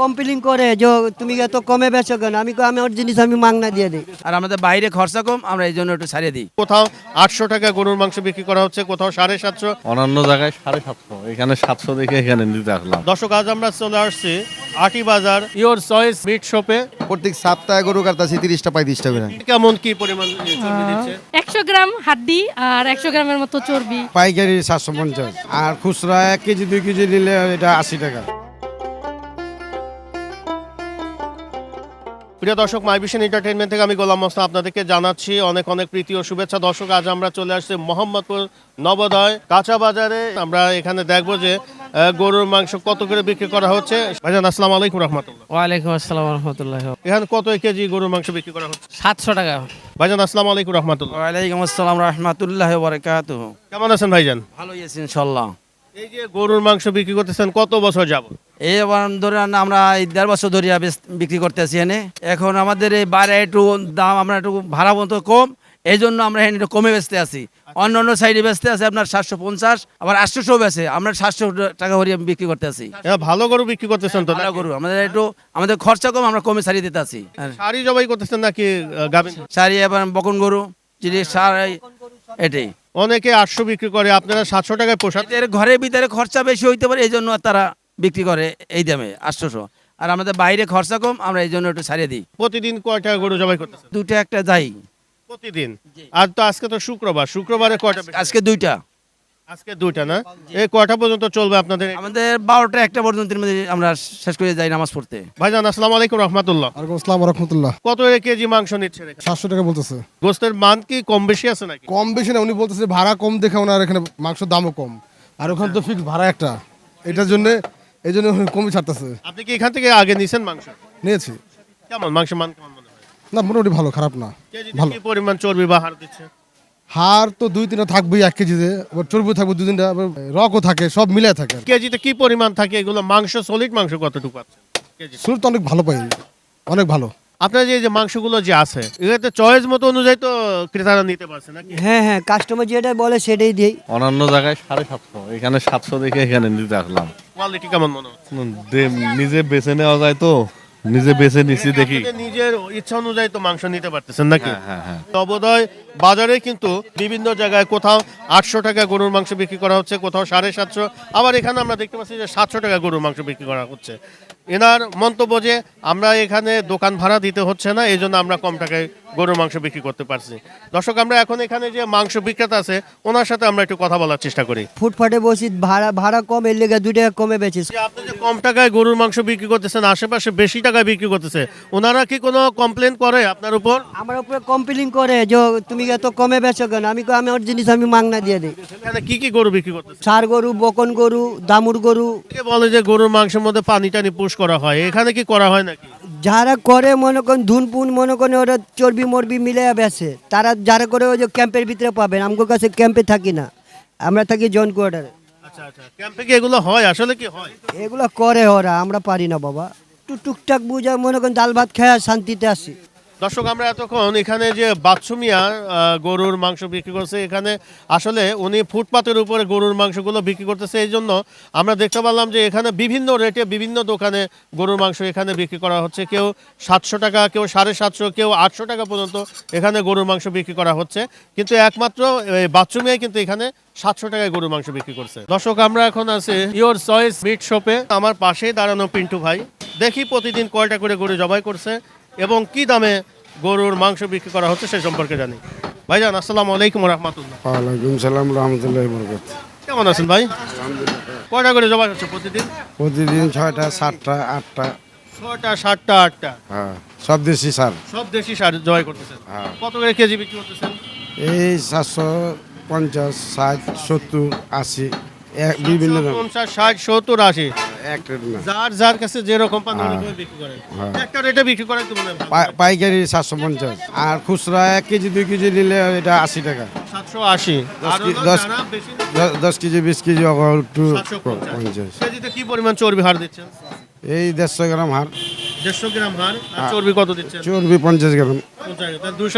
Complain করে যে তুমি এত কমে বেচো কেন? আমি আমি ওর জিনিস আমি মাংনা দিয়ে দিই। আর আমাদের বাইরে খরচা কম আমরা এই জন্য একটু ছাড়িয়ে দিই। কোথাও আটশো টাকা গরুর মাংস বিক্রি করা হচ্ছে কোথাও সাড়ে সাতশো। অন্যান্য জায়গায় সাড়ে সাতশো এখানে সাতশো দেখে এখানে নিতে আসলাম। দর্শক আজ আমরা চলে আসছি আটি বাজার ইওর চয়েস মিট শপে। প্রত্যেক সপ্তাহে গরু কাটতাছি তিরিশটা পঁয়ত্রিশটা করে। কেমন কি পরিমাণ একশো গ্রাম হাড্ডি আর একশো গ্রামের মতো চর্বি। পাইকারি সাতশো পঞ্চাশ। আর খুচরা এক কেজি দুই কেজি নিলে এটা আশি টাকা। প্রিয় দর্শক মাই ভিশন এন্টারটেনমেন্ট থেকে আমি গোলাম মোস্তা আপনাদেরকে জানাচ্ছি অনেক অনেক প্রীতি ও শুভেচ্ছা। দর্শক আজ আমরা চলে আসছি মোহাম্মদপুর নবোদয় কাঁচা বাজারে। আমরা এখানে দেখব যে গরুর মাংস কত করে বিক্রি করা হচ্ছে। ভাইজান আসসালামু আলাইকুম রহমতুল্লাহ। ওয়ালাইকুম আসসালাম রহমতুল্লাহ। এখানে কত কেজি গরুর মাংস বিক্রি করা হচ্ছে? সাতশো টাকা। ভাইজান আসসালামু আলাইকুম রহমতুল্লাহ। ওয়ালাইকুম আসসালাম রহমতুল্লাহ বরকাত কেমন আছেন ভাইজান? ভালো আছি ইনশাল্লাহ এই যে গরুর মাংস বিক্রি করতেছেন কত বছর যাব এই আবার ধরে আন আমরা এই দেড় বছর ধরিয়া বিক্রি করতেছি এনে। এখন আমাদের এই বাইরে একটু দাম আমরা একটু ভাড়া মতো কম এই জন্য আমরা এখানে একটু কমে বেচতে আছি। অন্য অন্য সাইডে বেচতে আছে আপনার সাতশো পঞ্চাশ আবার আটশোশো বেচে আমরা সাতশো টাকা ভরিয়ে বিক্রি করতে আছি। ভালো গরু বিক্রি করতেছেন তো ভালো গরু আমাদের একটু আমাদের খরচা কম আমরা কমে ছাড়িয়ে দিতে আছি। শাড়ি জবাই করতেছেন নাকি গাভীন? এবার বকন গরু চিড়ি সার এই- এটাই। অনেকে আটশো বিক্রি করে আপনারা সাতশো টাকায় পোশাক ঘরের ভিতরে খরচা বেশি হইতে পারে এই জন্য তারা বিক্রি করে এই দামে আটশোশো। আর আমাদের বাইরে খরচা কম আমরা এই জন্য একটু ছাড়িয়ে দিই। প্রতিদিন কয়টা গরু জবাই করতেছেন? দুটো একটা যাই। প্রতিদিন? আর তো আজকে তো শুক্রবার। শুক্রবারে কয়টা আজকে দুইটা। আজকে দুইটা না? এই কয়টা পর্যন্ত চলবে আপনাদের? আমাদের বারোটা একটা পর্যন্ত আমরা শেষ করে যাই নামাজ পড়তে। ভাইজান আসসালামু আলাইকুম রহমতুল্লাহ। ওয়ালাইকুম আসসালাম রহমতুল্লাহ। কত কেজি মাংস নিচ্ছে সাতশো টাকা বলতেছে। গোস্তের মান কি কম বেশি আছে নাকি? কম বেশি না উনি বলতেছে ভাড়া কম দেখে ওনার এখানে মাংসের দামও কম। আর ওখানে তো ফিক্স ভাড়া একটা। এটার জন্য এই জন্য কমই ছাড়তেছে। আপনি কি এখান থেকে আগে নিয়েছেন মাংস? নিয়েছি। কেমন? মাংস মান কেমন মনে হয়? না মোটামুটি ভালো খারাপ না। ভালো। কি পরিমাণ চর্বি বা হার দিচ্ছে? হার তো দুই তিনটা থাকবেই এক কেজিতে আবার চর্বি থাকবে দুই তিনটা আবার রকও থাকে সব মিলে থাকে কেজিতে কি পরিমাণ থাকে? এগুলো মাংস সলিড মাংস কতটুকু আছে? সুর তো অনেক ভালো পাই অনেক ভালো। আপনার যে যে মাংসগুলো যে আছে এগুলোতে চয়েস মতো অনুযায়ী তো ক্রেতারা নিতে পারছে নাকি? হ্যাঁ হ্যাঁ কাস্টমার যেটা বলে সেটাই দিই। অন্যান্য জায়গায় সাড়ে সাতশো এখানে সাতশো দেখে এখানে নিতে আসলাম। কোয়ালিটি কেমন মনে হচ্ছে? নিজে বেছে নেওয়া যায় তো নিজে বেছে নিছি দেখি। নিজের ইচ্ছা অনুযায়ী তো মাংস নিতে পারতেছেন নাকি? হ্যাঁ হ্যাঁ হ্যাঁ। নবোদয় বাজারে কিন্তু বিভিন্ন জায়গায় কোথাও আটশো টাকা গরুর মাংস বিক্রি করা হচ্ছে কোথাও সাড়ে সাতশো। আবার এখানে আমরা দেখতে পাচ্ছি যে সাতশো টাকা গরুর মাংস বিক্রি করা হচ্ছে। এনার মন্তব্য যে আমরা এখানে দোকান ভাড়া দিতে হচ্ছে না এই জন্য আমরা কম টাকায় গরুর মাংস বিক্রি করতে পারছি। দর্শক আমরা এখন এখানে যে মাংস বিক্রেতা আছে ওনার সাথে আমরা একটু কথা বলার চেষ্টা করি। ফুটফাটে বসি ভাড়া ভাড়া কম এর লেগে দুই টাকা কমে বেচিস আপনি যে কম টাকায় গরুর মাংস বিক্রি করতেছেন আশেপাশে বেশি টাকায় বিক্রি করতেছে ওনারা কি কোনো কমপ্লেন করে আপনার উপর? আমার উপরে কমপ্লেন করে যে তুমি এত কমে বেচো কেন? আমি আমি ওর জিনিস আমি মাংনা দিয়ে দিই। এখানে কি কি গরু বিক্রি করতেছে? সার গরু বকন গরু দামুর গরু। বলে যে গরুর মাংসের মধ্যে পানি টানি পুশ করা হয়? এখানে কি করা হয় নাকি? যারা করে মনে করেন ধুনপুন মনে করেন ওরা চর্বি মর্বি মিলে বেসে তারা যারা করে ওই যে ক্যাম্পের ভিতরে পাবেন। আমার কাছে ক্যাম্পে থাকি না। আমরা থাকি জন কোয়ার্টারে। আচ্ছা আচ্ছা। ক্যাম্পে কি এগুলো হয়? আসলে কি হয়? এগুলো করে ওরা আমরা পারি না বাবা। একটু টুকটাক বুঝা মনে করেন ডাল ভাত খেয়ে শান্তিতে আসি। দর্শক, আমরা এতক্ষণ এখানে যে বাচ্চুমিয়া গরুর মাংস বিক্রি করছে, এখানে আসলে উনি ফুটপাতের উপরে গরুর মাংসগুলো বিক্রি করতেছে, এই জন্য আমরা দেখতে পারলাম যে এখানে বিভিন্ন রেটে বিভিন্ন দোকানে গরুর মাংস এখানে বিক্রি করা হচ্ছে। কেউ সাতশো টাকা, কেউ সাড়ে সাতশো, কেউ আটশো টাকা পর্যন্ত এখানে গরুর মাংস বিক্রি করা হচ্ছে। কিন্তু একমাত্র এই বাচ্চুমিয়াই কিন্তু এখানে সাতশো টাকায় গরুর মাংস বিক্রি করছে। দর্শক, আমরা এখন আছি ইওর চয়েস মিট শপে আমার পাশেই দাঁড়ানো পিন্টু ভাই। দেখি প্রতিদিন কয়টা করে গরু জবাই করছে। এবং কি দামে গরুর মাংস বিক্রি করা হচ্ছে সে সম্পর্কে জানি। ভাইজান আসসালামু আলাইকুম রহমতুল্লাহ। ওয়ালাইকুম সালাম রহমতুল্লাহ বরকত কেমন আছেন ভাই? কয়টা করে জবাই হচ্ছে প্রতিদিন? প্রতিদিন ছয়টা সাতটা আটটা। ছয়টা সাতটা আটটা। হ্যাঁ সব দেশি সার। সব দেশি সার জবাই করতেছেন। হ্যাঁ। কত করে কেজি বিক্রি করতেছেন? এই সাতশো পঞ্চাশ ষাট সত্তর আশি বিভিন্ন পঞ্চাশ ষাট সত্তর আশি। যার যার কাছে যেরকম পান ওরকমই বিক্রি করেন। হ্যাঁ। একটা রেটে বিক্রি করেন তো মনে হয় ভালো। পাইকারি সাতশো পঞ্চাশ। আর খুচরা এক কেজি দুই কেজি নিলে এটা আশি টাকা। দশ আর কি- হলো দশ- যারা বেশি দ- দশ কেজি বিশ কেজি একটু পঞ্চাশ। কেজিতে কি পরিমাণ চর্বি হার দিচ্ছেন? এই দেড়শো গ্রাম হার। দেড়শো গ্রাম হার। আর চর্বি কত দিচ্ছেন? চর্বি পঞ্চাশ গ্রাম।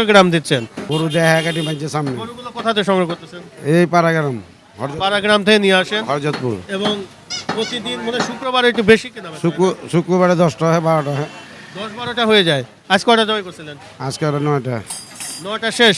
গ্রাম। দিচ্ছেন। গরু কাটি মাঝে সামনে। গরুগুলো কোথা থেকে সংগ্রহ করতেছেন? এই পাড়া গ্রাম। হরজ- পাড়া গ্রাম থেকে নিয়ে আসেন। হরজতপুর। এবং প্রতিদিন মানে শুক্রবার একটু বেশি কেনা শুক্র শুক্রবারে দশটা হয় বারোটা হয়। দশ বারোটা হয়ে যায়। আজ কয়টা জবাই করছিলেন? আজকে ওরা নয়টা। নয়টা শেষ।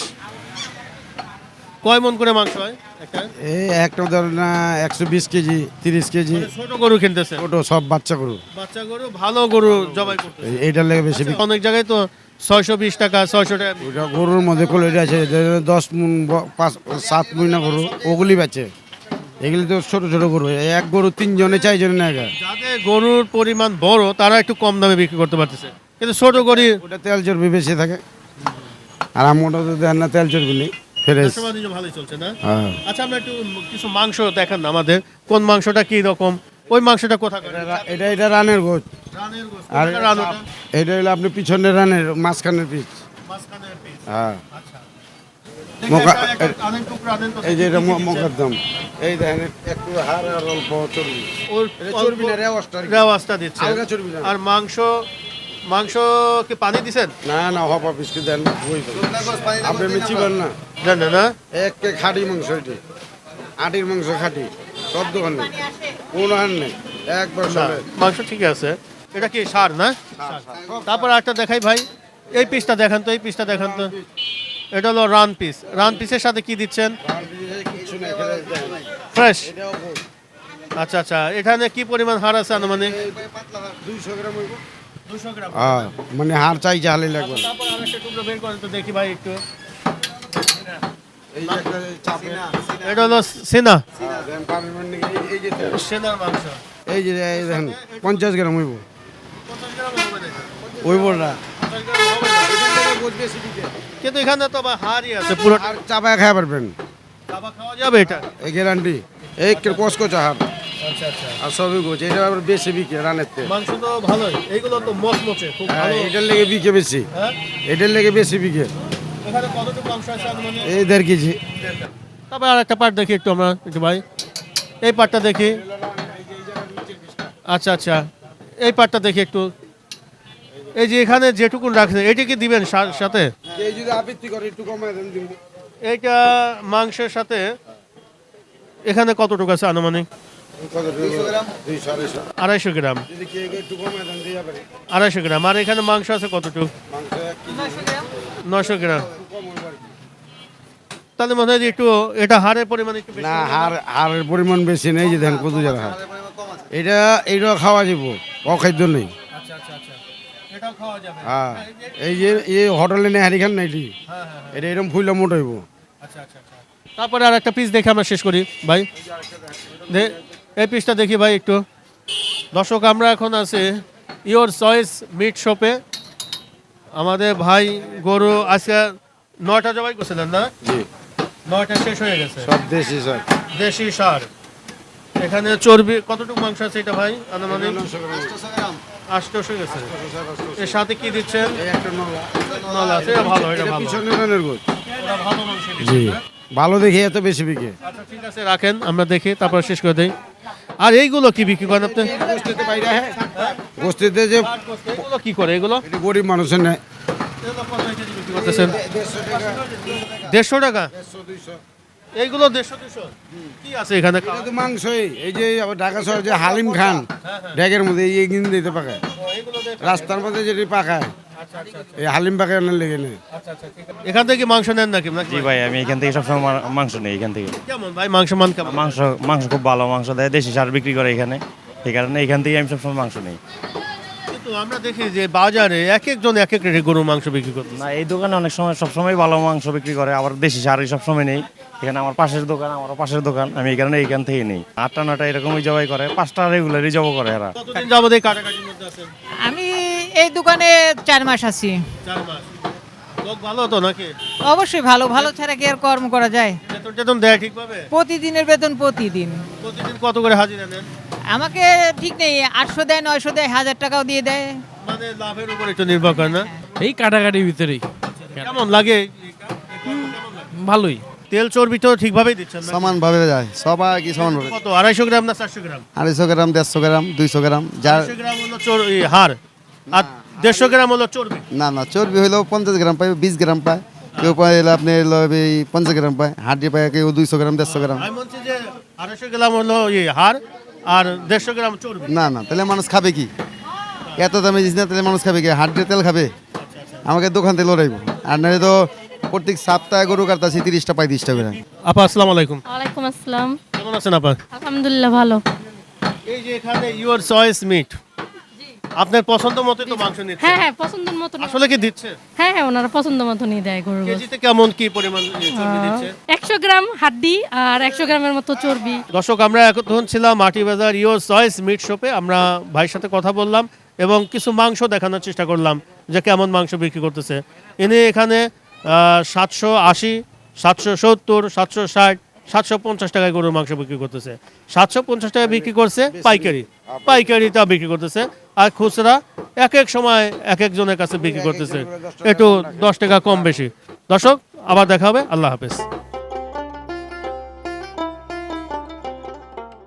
কয় মন করে মাংস হয়? একটা? এই একটা ধরেন না একশো বিশ কেজি তিরিশ কেজি। মানে ছোট গরু কিনতেছে ওটো সব বাচ্চা গরু। বাচ্চা গরু ভালো গরু জবাই করতেছে এই- এইটার লেগে বেশি বিক্রি। অনেক জায়গায় তো ছয়শো বিশ টাকা ছয়শো টাকা। গরুর মধ্যে কোয়ালিটি আছে দশ মুন ব- পাঁচ সাত মুইনা গরু ওগুলি বেচে। এগুলি তো ছোট ছোট গরু। এক গরু তিনজনে চারজনে নেয় গা। যাদের গরুর পরিমাণ বড় তারা একটু কম দামে বিক্রি করতে পারতেছে। কিন্তু ছোট গরু ওটা তেল চর্বি বেশি থাকে। আর আমরা তো দেন না তেল চর্বি নেই। ফ্রেশ। ভালোই চলছে না? হ্যাঁ। আচ্ছা আমরা একটু কিছু মাংস দেখান না আমাদের। কোন মাংসটা কি রকম? ওই মাংসটা কোথা করে এটা এটা রানের গোছ রানের গোশত, আর এটা হলো আপনি পিছনের রানের মাঝখানের piece। হ্যাঁ। আচ্ছা। মোকা-। এই যে এটা কি কি এই দেখেন একটু হাড় আর অল্প চর্বি। ওর চর্বি না রেওয়াজটা রেওয়াজটা দিচ্ছে। আলগা চর্বি আর মাংস মাংস কি পানি দিছেন? না না হপা বিস্কুট দেন আপনি মিচিবেন না। না না না। এক কে খাঁটি মাংস এটি। আটির মাংস খাঁটি। সব দোকানে কোনো হার নেই। একবার মাংস ঠিক আছে। এটা কি সার না? তারপর একটা দেখাই ভাই। এই পিসটা দেখান তো এই পিসটা দেখান তো। এটা হলো রান পিস রান পিসের সাথে কি দিচ্ছেন। ফ্রেশ আচ্ছা আচ্ছা। এখানে কি পরিমাণ হার আছে আনুমানিক? দুইশো গ্রাম হ্যাঁ মানে হাড় চাই জাহালি লাগবে। দেখি ভাই একটু। এটা হলো সেনা। দেন পানির মানে এই- এই যে তেল। সেনার মাংস। এই যে দেখেন পঞ্চাশ গ্রাম হইব। পঞ্চাশ গ্রাম হবে কিন্তু এখানে তো আবার হারই আছে। পুরো আর চাপায় খাই পারবেন। চাবা খাওয়া যাবে এটা? এই গ্যারান্টি। এই কসকো চাহার আচ্ছা আচ্ছা। আর সবই গোছ। এটা আবার বেশি বিকে রানের তে মাংস তো ভালোই। এইগুলো তো মচমচে খুব হ্যাঁ, ভালো। এটার লেগে বিকে বেশি। হ্যাঁ? এটার লেগে বেশি বিকে এখানে কতটুকু মাংস আছে আনুমানিক এই দেড় কেজি। তবে আর একটা পার্ট দেখি একটু আমরা একটু ভাই। এই পার্টটা দেখি। আচ্ছা আচ্ছা। এই পার্টটা দেখি একটু। এই যে এখানে যেটুকুন রাখছে এটি কি দিবেন সা- সাথে? এই যদি আপত্তি করে একটু কমায় দেন দিব। এইটা মাংসের সাথে এখানে কতটুকু আছে আনুমানিক? আড়াইশো গ্রাম। যদি কে একটু কমায় দেন দিয়ে পারে আড়াইশো গ্রাম। আর এখানে মাংস আছে কতটুকু? নশো গ্রাম। তাহলে মনে হয় যে একটু এটা হারের পরিমাণ একটু না হার হারের পরিমাণ বেশি নেই যে ধান কত হার এটা এইটা খাওয়া যাব অখাদ্য নেই। আচ্ছা আচ্ছা আচ্ছা। এটাও খাওয়া যাবে। হ্যাঁ এই যে এই হোটেলে নেই এটি হ্যাঁ হ্যাঁ এটা এরকম ফুইলে মোট হইব। আচ্ছা আচ্ছা আচ্ছা। তারপরে আর একটা পিস দেখে আমরা শেষ করি ভাই। এই পিসটা দেখি ভাই একটু। দর্শক আমরা এখন আছি ইওর চয়েস মিট শপে আমাদের ভাই গরু আজকে নয়টা জবাই করছিলেন না? জি। নয়টা শেষ হয়ে গেছে। সব দেশি দেশি সার। এখানে চর্বি কতটুকু মাংস আছে এটা ভাই আনুমানিক? আটশোশো গেছে। এর সাথে কি দিচ্ছেন? নলা আছে এটা ভালো এটা এটা ভালো। মাংস জি। ভালো দেখে এত বেশি বিকে। আচ্ছা ঠিক আছে রাখেন আমরা দেখি তারপর শেষ করে দেই। আর এইগুলো কি বিক্রি করেন আপনি? গোষ্ঠীতে বাইরে হ্যাঁ। গোষ্ঠীতে যে এগুলো কি করে এগুলো? গরিব মানুষের নেয় বিক্রি করতেছেন। দেড়শো টাকা? এইগুলো দেড়শো দুশো? কি আছে এখানে এটা তো মাংসই। এই যে আবার ঢাকা শহর যে হালিম খান ড্যাগের মধ্যে এই এগিয়ে দিতে পাকায়। রাস্তার মধ্যে যেটি পাকায় এই হালিম পাকায় আনার লেগে নেই। এখান থেকে মাংস নেন নাকি জি ভাই আমি এখান থেকে সবসময় মা- মাংস নেই এখান থেকে। কেমন ভাই মাংস মান কেমন? মাংস মাংস খুব ভালো মাংস দেয় দেশি সার বিক্রি করে এখানে। এই কারণে এখান থেকে আমি সবসময় মাংস নেই। কিন্তু আমরা দেখি যে বাজারে এক একজন এক এক রেটে গরুর মাংস বিক্রি করতে না এই দোকানে অনেক সময় সবসময় ভালো মাংস বিক্রি করে আবার দেশি সারই সবসময় নেই। এখানে আমার পাশের দোকান আমারও পাশের দোকান আমি এই কারণে এইখান থেকে নেই। আটটা নটা এরকমই জবাই করে পাঁচটা রেগুলারই জব করে এরা। কতদিন যাবত এই কাটাকাটির মধ্যে আছেন? আমি এই দোকানে চার মাস আছি। চার মাস। লোক ভালো তো নাকি? অবশ্যই ভালো ভালো ছাড়া কি আর কর্ম করা যায়? বেতন টেতন দেয় ঠিকভাবে? প্রতিদিনের বেতন প্রতিদিন। প্রতিদিন কত করে হাজিরা নেন? আমাকে ঠিক নেই আটশো দেয় নয়শো দেয় হাজার টাকাও দিয়ে দেয়। মানে লাভের উপর একটু নির্ভর করে না? এই কাটাকাটির ভিতরেই। কেমন লাগে? ভালোই। তেল চর্বি তো ঠিকভাবেই দিচ্ছেন না সমানভাবে যায়। সবাই কি সমানভাবে? কত আড়াইশো গ্রাম না চারশো গ্রাম? আড়াইশো গ্রাম দেড়শো গ্রাম দুইশো গ্রাম যার গ্রাম হলো চর- হাড়। আর দেড়শো গ্রাম হলো চর্বি? না না চর্বি হইলেও পঞ্চাশ গ্রাম পায় বিশ গ্রাম পায়। কেউ পায় হলো আপনি হলো এই পঞ্চাশ গ্রাম পায় হাড্ডি পায় কেউ দুইশো গ্রাম দেড়শো গ্রাম। আমি বলছি যে আড়াইশো গ্রাম হলো এই হাড় আর দেড়শো গ্রাম চর্বি? না না তাহলে মানুষ খাবে কি? এত দামে জিনিস না তাহলে মানুষ খাবে কি? হাড্ডের তেল খাবে? আমাকে দোকান থেকে লড়াইবো। আর নাহলে তো প্রত্যেক সপ্তাহে গরু কাটতাছি তিরিশটা পঁয়ত্রিশটা করে। আপা আসসালামু আলাইকুম। ওয়ালাইকুম আসসালাম। কেমন আছেন আপা? আলহামদুলিল্লাহ ভালো। এই যে এখানে ইউর চয়েস মিট আপনার পছন্দ মতো তো মাংস নিচ্ছে। হ্যাঁ হ্যাঁ পছন্দের মতন আসলে কি দিচ্ছে? হ্যাঁ হ্যাঁ ওনারা পছন্দ মতনই দেয় গরুর গোশত কেজিতে কেমন কি পরিমাণ চর্বি দিচ্ছে? একশো গ্রাম হাড্ডি আর একশো গ্রামের মতো চর্বি। দর্শক আমরা এখন ছিলাম মাটি বাজার ইয়োর চয়েস মিট শপে। আমরা ভাইয়ের সাথে কথা বললাম এবং কিছু মাংস দেখানোর চেষ্টা করলাম যে কেমন মাংস বিক্রি করতেছে। ইনি এখানে সাতশো আশি সাতশো সত্তর সাতশো ষাট সাতশো পঞ্চাশ টাকায় গরুর মাংস বিক্রি করতেছে। সাতশো পঞ্চাশ টাকা বিক্রি করছে পাইকারি। পাইকারিটা বিক্রি করতেছে। আর খুচরা এক এক সময় এক একজনের কাছে বিক্রি করতেছে। একটু দশ টাকা কম বেশি। দর্শক আবার দেখা হবে। আল্লাহ হাফেজ।